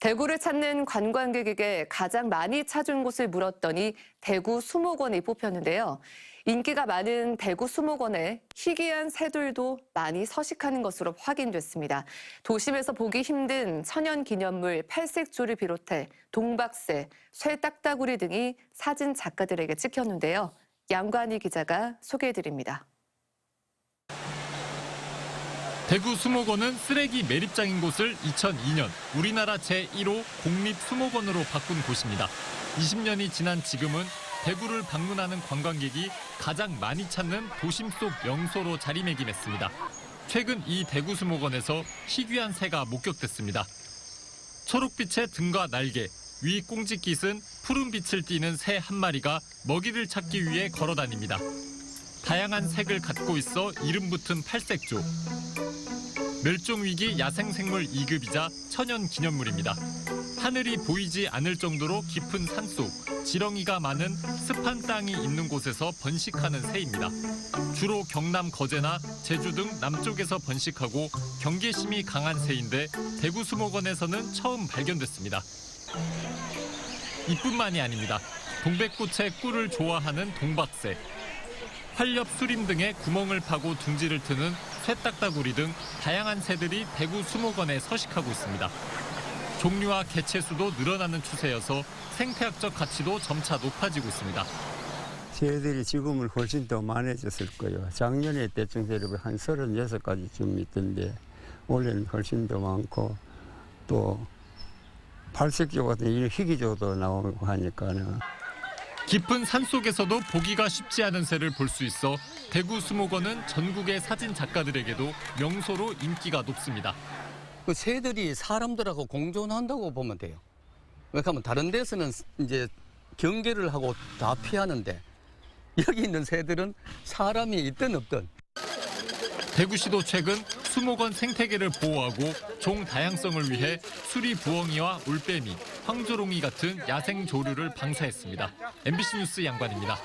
대구를 찾는 관광객에게 가장 많이 찾은 곳을 물었더니 대구 수목원이 뽑혔는데요. 인기가 많은 대구 수목원에 희귀한 새들도 많이 서식하는 것으로 확인됐습니다. 도심에서 보기 힘든 천연 기념물 팔색조를 비롯해 동박새, 쇠딱따구리 등이 사진 작가들에게 찍혔는데요. 양관희 기자가 소개해드립니다. 대구 수목원은 쓰레기 매립장인 곳을 2002년 우리나라 제1호 공립 수목원으로 바꾼 곳입니다. 20년이 지난 지금은 대구를 방문하는 관광객이 가장 많이 찾는 도심 속 명소로 자리매김했습니다. 최근 이 대구 수목원에서 희귀한 새가 목격됐습니다. 초록빛의 등과 날개, 위 꽁지깃은 푸른 빛을 띠는 새 한 마리가 먹이를 찾기 위해 걸어 다닙니다. 다양한 색을 갖고 있어 이름 붙은 팔색조. 멸종위기 야생생물 2급이자 천연 기념물입니다. 하늘이 보이지 않을 정도로 깊은 산속, 지렁이가 많은 습한 땅이 있는 곳에서 번식하는 새입니다. 주로 경남 거제나 제주 등 남쪽에서 번식하고 경계심이 강한 새인데 대구 수목원에서는 처음 발견됐습니다. 이뿐만이 아닙니다. 동백꽃의 꿀을 좋아하는 동박새, 활렵 수림 등의 구멍을 파고 둥지를 트는 쇠딱따구리 등 다양한 새들이 대구 수목원에 서식하고 있습니다. 종류와 개체 수도 늘어나는 추세여서 생태학적 가치도 점차 높아지고 있습니다. 새들이 지금은 훨씬 더 많아졌을 거예요. 작년에 대충 새들이 한 36가지쯤 있던데 올해는 훨씬 더 많고 또 팔색조 같은 이런 희귀조도 나오고 하니까는 깊은 산 속에서도 보기가 쉽지 않은 새를 볼 수 있어 대구 수목원은 전국의 사진 작가들에게도 명소로 인기가 높습니다. 그 새들이 사람들하고 공존한다고 보면 돼요. 왜냐하면 다른 데서는 이제 경계를 하고 다 피하는데 여기 있는 새들은 사람이 있든 없든 대구시도 최근 수목원 생태계를 보호하고 종 다양성을 위해 수리 부엉이와 올빼미, 황조롱이 같은 야생 조류를 방사했습니다. MBC 뉴스 양관입니다.